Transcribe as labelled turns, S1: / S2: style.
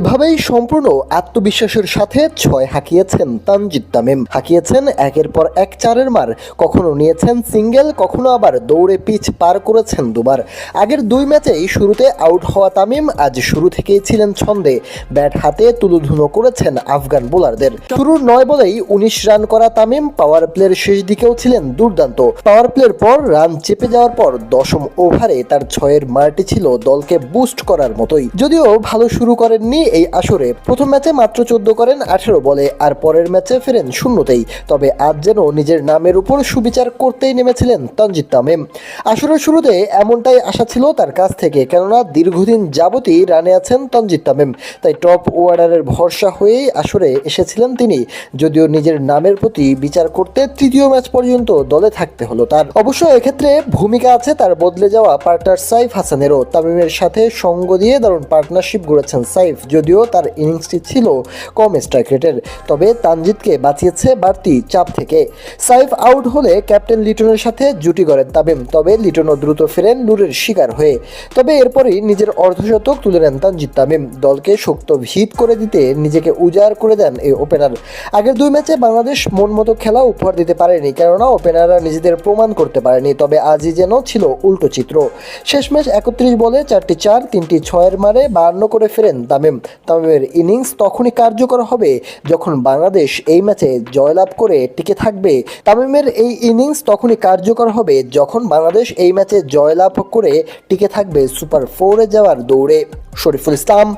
S1: এভাবেই সম্পূর্ণ আত্মবিশ্বাসের সাথে ছয় হাঁকিয়েছেন তানজিদ তামিম। হাঁকিয়েছেন একের পর এক চারের মার। কখনো নিয়েছেন সিঙ্গেল, কখনো আবার দৌড়ে পিচ পার করেছেন দুবার। আগের দুই ম্যাচেই শুরুতে আউট হওয়া তামিম আজ শুরু থেকেই ছিলেন ছন্দে। ব্যাট হাতে তুলুধুনো করেছেন আফগান বোলারদের। শুরুর নয় বলেই উনিশ রান করা তামিম পাওয়ার প্লের শেষ দিকেও ছিলেন দুর্দান্ত। পাওয়ার প্লের পর রান চেপে যাওয়ার পর দশম ওভারে তার ছয়ের মারটি ছিল দলকে বুস্ট করার মতোই। যদিও ভালো শুরু করেননি এই আসরে প্রথম ম্যাচে মাত্র চোদ্দ করেন আঠেরো বলে, আর পরের ম্যাচে ফেরেন শূন্যতেই। তবে আজ যেন নিজের নামের উপর সুবিচার করতেই নেমেছিলেন তানজিদ তামিম আসরের শুরুতে এমনটাই আশা ছিল তার কাছ থেকে, কেননা দীর্ঘদিন যাবতই রানে আছেন তানজিদ তামিম তাই টপ ওয়ার্ডারের ভরসা হয়েই আসরে এসেছিলেন তিনি। যদিও নিজের নামের প্রতি বিচার করতে তৃতীয় ম্যাচ পর্যন্ত দলে থাকতে হলো তার। অবশ্য এক্ষেত্রে ভূমিকা আছে তার বদলে যাওয়া পার্টনার সাইফ হাসানেরও। তামিমের সাথে সঙ্গ দিয়ে দারুণ পার্টনারশিপ গড়েছেন সাইফ যদিও তার ইনিংসটি ছিল কম স্ট্রাইক রেটের, তবে তানজিদকে বাঁচিয়েছে বাড়তি চাপ থেকে। সাইফ আউট হলে ক্যাপ্টেন লিটনের সাথে জুটি গড়েন তামিম, তবে লিটনও দ্রুত ফেরেন নূরের শিকার হয়ে। তবে এরপরই নিজের অর্ধশতক তুলে নেন তানজিদ তামিম। দলকে শক্ত ভিত করে দিতে নিজেকে উজাড় করে দেন এই ওপেনার। আগের দুই ম্যাচে বাংলাদেশ মন মতো খেলা উপহার দিতে পারেনি, কেননা ওপেনাররা নিজেদের প্রমাণ করতে পারেনি, তবে আজই যেন ছিল উল্টো চিত্র। শেষ ম্যাচ একত্রিশ বলে চারটি চার, তিনটি ছয়ের মারে বান্ন করে ফেরেন তামিম। তামিমের ইনিংস তখনই কার্যকর হবে যখন বাংলাদেশ এই ম্যাচে জয়লাভ করে টিকে থাকবে। তামিমের এই ইনিংস তখনই কার্যকর হবে যখন বাংলাদেশ এই ম্যাচে জয়লাভ করে টিকে থাকবে সুপার ফোরে যাওয়ার দৌড়ে। শরীফুল ইসলাম